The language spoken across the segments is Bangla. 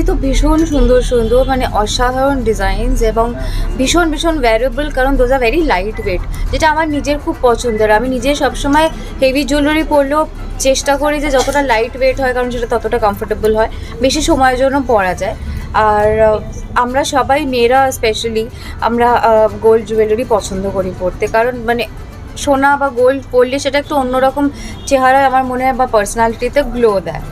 জুয়েলারি তো ভীষণ সুন্দর সুন্দর মানে অসাধারণ ডিজাইনস এবং ভীষণ ভীষণ ভ্যারিয়েবল কারণ those are very light weight যেটা আমার নিজের খুব পছন্দের। আমি নিজে সবসময় হেভি জুয়েলারি পরলেও চেষ্টা করি যে যতটা লাইট ওয়েট হয়, কারণ সেটা ততটা কমফোর্টেবল হয়, বেশি সময়ের জন্য পরা যায়। আর আমরা সবাই মেয়েরা স্পেশালি আমরা গোল্ড জুয়েলারি পছন্দ করি পরতে। কারণ মানে সোনা বা গোল্ড পরলে সেটা একটু অন্যরকম চেহারায় আমার মনে হয় বা পার্সোনালিটিতে গ্লো দেয়।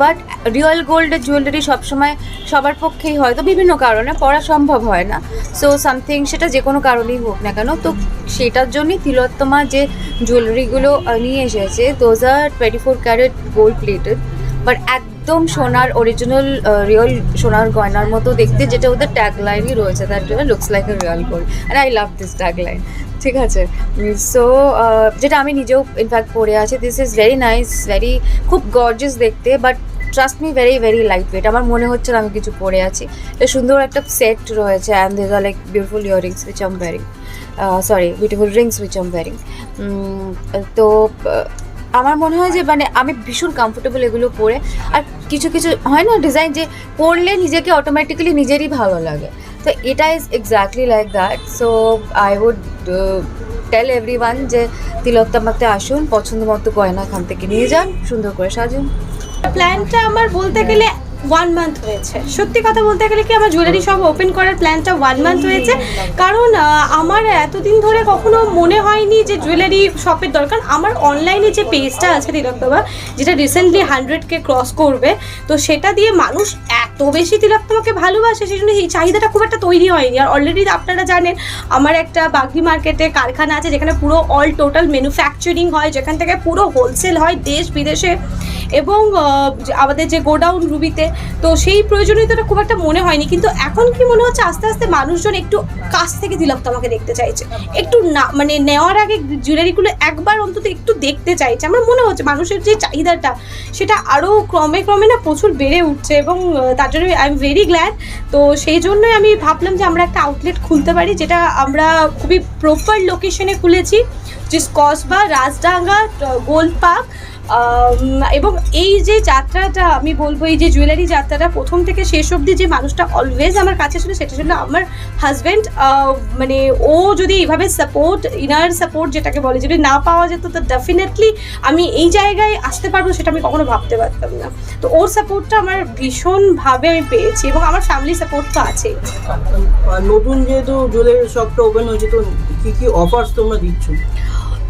বাট রিয়েল গোল্ডের জুয়েলারি সবসময় সবার পক্ষেই হয়তো বিভিন্ন কারণে পড়া সম্ভব হয় না। সো সামথিং সেটা যে কোনো কারণেই হোক না কেন, তো সেটার জন্যই তিলোত্তমা যে জুয়েলারিগুলো নিয়ে এসেছে those are twenty four carat gold plated but একদম সোনার অরিজিনাল রিয়েল সোনার গয়নার মতো দেখতে, যেটা ওদের ট্যাগ লাইনই রয়েছে that looks like a real gold and I love this tag line ঠিক আছে? সো যেটা আমি নিজেও ইনফ্যাক্ট পরে আছি। This is very nice very খুব গর্জিয়াস দেখতে but trust me very very light weight আমার মনে হচ্ছে না আমি কিছু পরে আছি। তো সুন্দর একটা সেট রয়েছে and this are like beautiful earrings which I'm wearing sorry beautiful rings which I'm wearing তো আমার মনে হয় যে মানে আমি ভীষণ কমফোর্টেবল এগুলো পরে। আর কিছু কিছু হয় না ডিজাইন যে পরলে নিজেকে অটোমেটিক্যালি নিজেরই ভালো লাগে। তো এটা is exactly like that so I would tell every one যে তিলকতামাকতে আসুন, পছন্দ মতো গয়না খান থেকে নিয়ে যান, সুন্দর করে সাজুন। প্ল্যানটা আমার বলতে গেলে ওয়ান মান্থ হয়েছে। সত্যি কথা বলতে গেলে কি আমার জুয়েলারি শপ ওপেন করার প্ল্যানটা ওয়ান মান্থ হয়েছে? কারণ আমার এতদিন ধরে কখনো মনে হয়নি যে জুয়েলারি শপের দরকার। আমার অনলাইনে যে পেজটা আছে তিলকতমা যেটা রিসেন্টলি হান্ড্রেডকে ক্রস করবে, তো সেটা দিয়ে মানুষ এত বেশি তিলকতমাকে ভালোবাসে, সেই জন্য এই চাহিদাটা খুব একটা তৈরি হয়নি। আর অলরেডি আপনারা জানেন, আমার একটা বাগদি মার্কেটে কারখানা আছে, যেখানে পুরো অল টোটাল ম্যানুফ্যাকচারিং হয়, যেখান থেকে পুরো হোলসেল হয় দেশ বিদেশে এবং আমাদের যে গোডাউন রুবিতে তো সেই প্রয়োজনীয়তাটা খুব একটা মনে হয়নি, কিন্তু এখন কি মনে হচ্ছে আস্তে আস্তে মানুষজন একটু কাছ থেকে তিলক আমাকে দেখতে চাইছে। একটু না মানে নেওয়ার আগে জুয়েলারিগুলো একবার অন্তত একটু দেখতে চাইছে। আমার মনে হচ্ছে মানুষের যে চাহিদাটা, সেটা আরও ক্রমে ক্রমে না প্রচুর বেড়ে উঠছে এবং তার জন্য আই এম ভেরি গ্ল্যাড তো সেই জন্যই আমি ভাবলাম যে আমরা একটা আউটলেট খুলতে পারি, যেটা আমরা খুবই প্রপার লোকেশনে খুলেছি, যে কসবা রাজডাঙ্গা গোল্ড পার্ক এবং এই যে যাত্রাটা আমি বলব, এই যে জুয়েলারি যাত্রাটা প্রথম থেকে শেষ অবধি যে মানুষটা অলওয়েজ আমার কাছে ছিল, সেটা ছিল আমার হাজব্যান্ড মানে ও যদি এইভাবে সাপোর্ট ইনার সাপোর্ট যেটাকে বলে, যদি না পাওয়া যেত, তো ডেফিনেটলি আমি এই জায়গায় আসতে পারব সেটা আমি কখনো ভাবতে পারতাম না। তো ওর সাপোর্টটা আমার ভীষণভাবে আমি পেয়েছি এবং আমার ফ্যামিলি সাপোর্ট তো আর নতুন যেহেতু জুয়েলারি শপটা ওপেন হয়েছে, তো কি কি অফার্স তোমরা দিচ্ছ?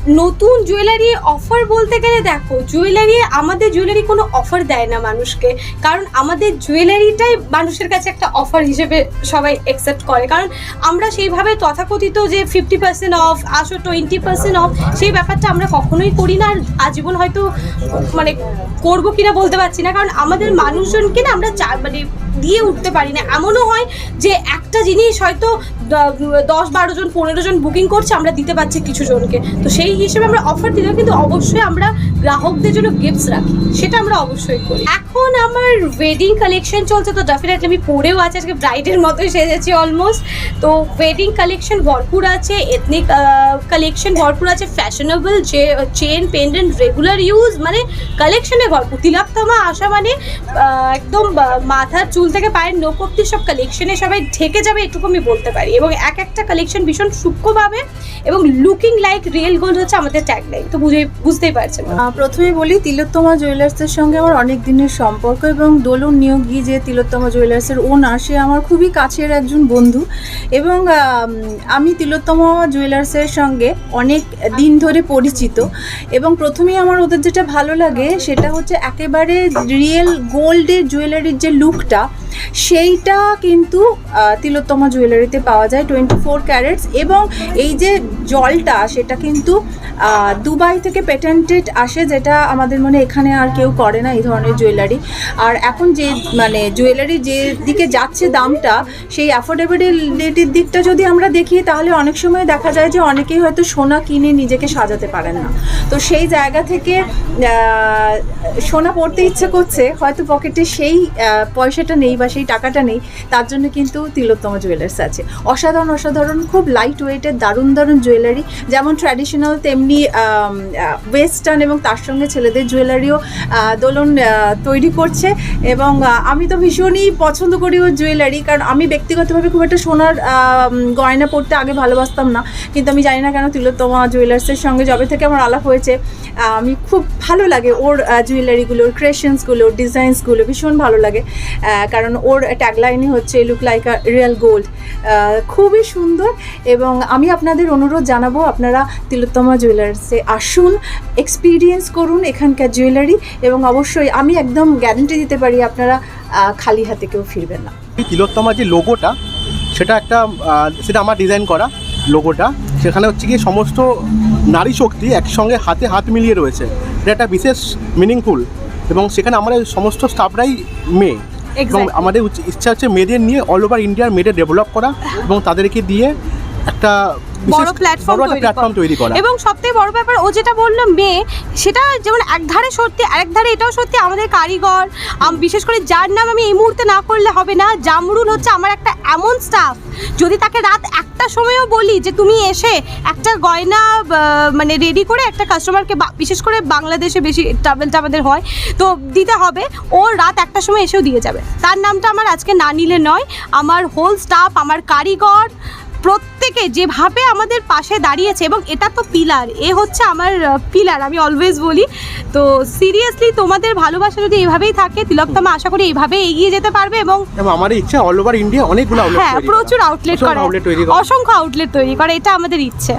নতুন জুয়েলারি অফার বলতে গেলে দেখো জুয়েলারি আমাদের জুয়েলারি কোনো অফার দেয় না মানুষকে। কারণ আমাদের জুয়েলারিটাই মানুষের কাছে একটা অফার হিসেবে সবাই অ্যাকসেপ্ট করে। কারণ আমরা সেইভাবে তথাকথিত যে ফিফটি পার্সেন্ট অফ আসো টোয়েন্টি পার্সেন্ট অফ সেই ব্যাপারটা আমরা কখনোই করি না। আর আজীবন হয়তো মানে করব কিনা বলতে পারছি না। কারণ আমাদের মানুষজনকে না আমরা চা- মানে দিয়ে উঠতে পারি না। এমনও হয় যে একটা জিনিস হয়তো দশ বারো জন, পনেরো জন বুকিং করছে, আমরা দিতে পারছি কিছু জনকে। তো সেই হিসেবে আমরা অফার দিলাম, কিন্তু অবশ্যই আমরা গ্রাহকদের জন্য গিফটস রাখি, সেটা আমরা অবশ্যই করি। এখন আমার ওয়েডিং কালেকশন চলছে, তো ডেফিনেটলি আমি পরেও আছে, আজকে ব্রাইডের মতোই সেজেছি অলমোস্ট তো ওয়েডিং কালেকশন ভরপুর আছে এথনিক কালেকশন ভরপুর আছে ফ্যাশনেবল যে চেন পেন্ডেন্ট রেগুলার ইউজ মানে কালেকশনে ভরপুর। তিলাকতমা আসা মানে একদম মাথার চুল থেকে পায়ের নোক সব কালেকশনে সবাই ঢেকে যাবে, এটুকু আমি বলতে পারি। এবং এক একটা কালেকশন ভীষণ সূক্ষ্মভাবে এবং লুকিং লাইক রিয়েল গোল্ড হচ্ছে আমাদের ট্যাগলাইন তো বুঝে, বুঝতেই পারছেন। প্রথমে বলি, তিলোত্তমা জুয়েলার্সের সঙ্গে আমার অনেক দিনের সম্পর্ক এবং দোলন নিয়োগী যে তিলোত্তমা জুয়েলার্সের ওনার সে আমার খুবই কাছের একজন বন্ধু। এবং, আমি তিলোত্তমা জুয়েলার্সের সঙ্গে অনেক দিন ধরে পরিচিত এবং প্রথমেই আমার ওদের যেটা ভালো লাগে সেটা হচ্ছে একেবারে রিয়েল গোল্ডের জুয়েলারির যে লুকটা সেইটা কিন্তু তিলোত্তমা জুয়েলারিতে পাওয়া যায় টোয়েন্টি ফোর ক্যারেটস এবং এই যে জলটা, সেটা কিন্তু দুবাই থেকে পেটেন্টেড আসে, যেটা আমাদের মনে এখানে আর কেউ করে না এই ধরনের জুয়েলারি আর এখন যে মানে জুয়েলারি যে দিকে যাচ্ছে দামটা, সেই অ্যাফোর্ডেবিলিটির দিকটা যদি আমরা দেখি, তাহলে অনেক সময় দেখা যায় যে অনেকেই হয়তো সোনা কিনে নিজেকে সাজাতে পারেন না। তো সেই জায়গা থেকে সোনা পড়তে ইচ্ছে করছে, হয়তো পকেটে সেই পয়সাটা নেই বা সেই টাকাটা নেই তার জন্য কিন্তু তিলোত্তমা জুয়েলার্স আছে। অসাধারণ অসাধারণ খুব লাইট ওয়েটের দারুণ দারুণ জুয়েলারি যেমন ট্র্যাডিশনাল তেমনি ওয়েস্টার্ন এবং তার সঙ্গে ছেলেদের জুয়েলারিও দোলন তৈরি করছে। এবং আমি তো ভীষণই পছন্দ করি ওর জুয়েলারি কারণ আমি ব্যক্তিগতভাবে খুব একটা সোনার গয়না পরতে আগে ভালোবাসতাম না। কিন্তু আমি জানি না কেন তিলোত্তমা জুয়েলার্সের সঙ্গে যবে থেকে আমার আলাপ হয়েছে আমি খুব ভালো লাগে ওর জুয়েলারিগুলো ওর ক্রিয়েশনসগুলো ডিজাইনসগুলো ভীষণ ভালো লাগে। আহ, কারণ ওর ট্যাগলাইনই হচ্ছে look like a real gold খুবই সুন্দর এবং আমি আপনাদের অনুরোধ জানাব, আপনারা তিলোত্তমা জুয়েলার্সে আসুন এক্সপিরিয়েন্স করুন এখানকার জুয়েলারি এবং অবশ্যই আমি একদম গ্যারেন্টি দিতে পারি আপনারা খালি হাতে কেউ ফিরবেন না। তিলোত্তমা যে লোগোটা সেটা একটা সেটা আমার ডিজাইন করা লোগোটা সেখানে হচ্ছে কি সমস্ত নারী শক্তি একসঙ্গে হাতে হাত মিলিয়ে রয়েছে। এটা একটা বিশেষ মিনিংফুল এবং সেখানে আমাদের সমস্ত স্টাফরাই মেয়ে। এবং আমাদের ইচ্ছা হচ্ছে মেয়েদের নিয়ে অল ওভার ইন্ডিয়ার মেয়েদের ডেভেলপ করা এবং তাদেরকে দিয়ে একটা বড় প্ল্যাটফর্ম প্ল্যাটফর্ম তৈরি করা। এবং সবথেকে বড় ব্যাপার ও যেটা বলল মেয়ে সেটা যেমন এক ধারে সত্যি আরেক ধারে এটাও সত্যি আমাদের কারিগর বিশেষ করে যার নাম আমি এই মুহূর্তে না করলে হবে না জামরুল হচ্ছে আমার একটা এমন স্টাফ যদি তাকে রাত একটা সময়ও বলি যে তুমি এসে একটা গয়না মানে রেডি করে একটা কাস্টমারকে বিশেষ করে বাংলাদেশে বেশি ট্রাভেলটা আমাদের হয় তো দিতে হবে ও রাত একটা সময় এসেও দিয়ে যাবে। তার নামটা আমার আজকে না নিলে নয় আমার হোল স্টাফ আমার কারিগর প্রত্যেকে যেভাবে আমাদের পাশে দাঁড়িয়েছে এবং এটা তো পিলার এ হচ্ছে আমার পিলার আমি অলওয়েজ বলি। তো সিরিয়াসলি তোমাদের ভালোবাসা যদি এভাবেই থাকে তিলকতমা আশা করি এইভাবে এগিয়ে যেতে পারবে এবং আমার ইচ্ছা অল ওভার ইন্ডিয়া অনেকগুলো আউটলেট হ্যাঁ প্রচুর আউটলেট করা অসংখ্য আউটলেট তৈরি করা এটা আমাদের ইচ্ছে।